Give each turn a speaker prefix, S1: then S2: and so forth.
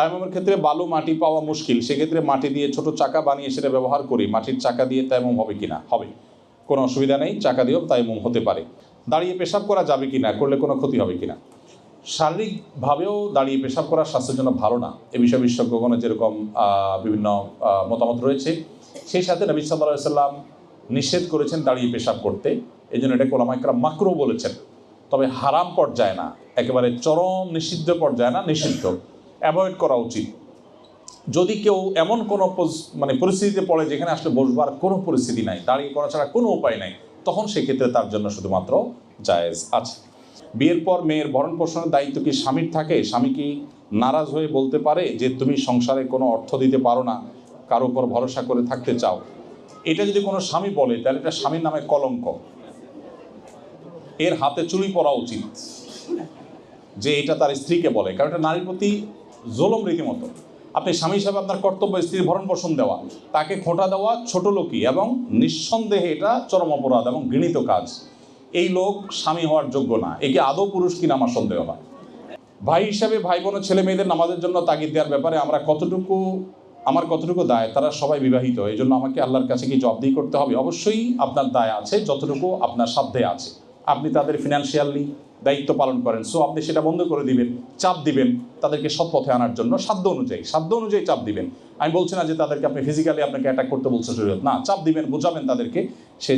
S1: তাইমুমের ক্ষেত্রে বালু মাটি পাওয়া মুশকিল। সেক্ষেত্রে মাটি দিয়ে ছোট চাকা বানিয়ে সেটা ব্যবহার করি। মাটির চাকা দিয়ে তাইমুম হবে কিনা? হবে। কোনো অসুবিধা নেই, চাকা দিয়েও তাইমুম হতে পারে। দাঁড়িয়ে পেশাব করা যাবে কিনা? করলে কোনো ক্ষতি হবে কিনা? শারীরিকভাবেও দাঁড়িয়ে পেশাব করা স্বাস্থ্যের জন্য ভালো না। এ বিষয়ে বিশেষজ্ঞগণের যেরকম বিভিন্ন মতামত রয়েছে, সেই সাথে নবী সাল্লাহ সাল্লাম নিষেধ করেছেন দাঁড়িয়ে পেশাব করতে। এই জন্য এটা কোলামাইকরা মাকরু বলেছেন। তবে হারাম পর্যায়ে না। একেবারে চরম নিষিদ্ধ পর্যায়ে না, নিষিদ্ধ। অ্যাভয়েড করা উচিত। যদি কেউ এমন কোনো মানে পরিস্থিতিতে পড়ে যেখানে আসলে বসবার কোনো পরিস্থিতি নাই, দাঁড়িয়ে করা ছাড়া কোনো উপায় নাই, তখন সেক্ষেত্রে তার জন্য শুধুমাত্র জায়েজ আছে। বিয়ের পর মেয়ের ভরণ পোষণের দায়িত্ব কি স্বামীর থাকে? স্বামী কি নারাজ হয়ে বলতে পারে যে তুমি সংসারে কোনো অর্থ দিতে পারো না, কারও উপর ভরসা করে থাকতে চাও? এটা যদি কোনো স্বামী বলে, তাহলে এটা স্বামীর নামে কলঙ্ক। এর হাতে চুরি পড়া উচিত, যে এটা তার স্ত্রীকে বলে, কারণ এটা নারীর প্রতি জোলম রীতিমতো। আপনি স্বামী হিসাবে আপনার কর্তব্য, স্ত্রীর ভরণ পোষণ দেওয়া, তাকে খোঁটা দেওয়া ছোট লোকই এবং নিঃসন্দেহে এটা চরম অপরাধ এবং ঘৃণিত কাজ। এই লোক স্বামী হওয়ার যোগ্য না। একে আদৌ পুরুষ কিনা আমার সন্দেহ হয় ভাই হিসাবে ভাই বোন ছেলে মেয়েদের নামাজের জন্য তাগিদ দেওয়ার ব্যাপারে আমরা কতটুকু, আমার কতটুকু দায়, তারা সবাই বিবাহিত। এই জন্য আমাকে আল্লাহর কাছে কি জবাবদিহি করতে হবে? অবশ্যই আপনার দায় আছে, যতটুকু আপনার সাধ্যে আছে। আপনি তাদের ফিনান্সিয়ালি দায়িত্ব পালন করেন। সো আপনি সেটা বন্ধ করে দিবেন, চাপ দিবেন, তাদেরকে সৎ পথে আনার জন্য। সাধ্য অনুযায়ী সাধ্য অনুযায়ী চাপ দিবেন। আমি বলছি না যে তাদেরকে আপনি ফিজিক্যালি আপনাকে অ্যাটাক করতে বলছেন না, চাপ দিবেন, বোঝাবেন তাদেরকে। সে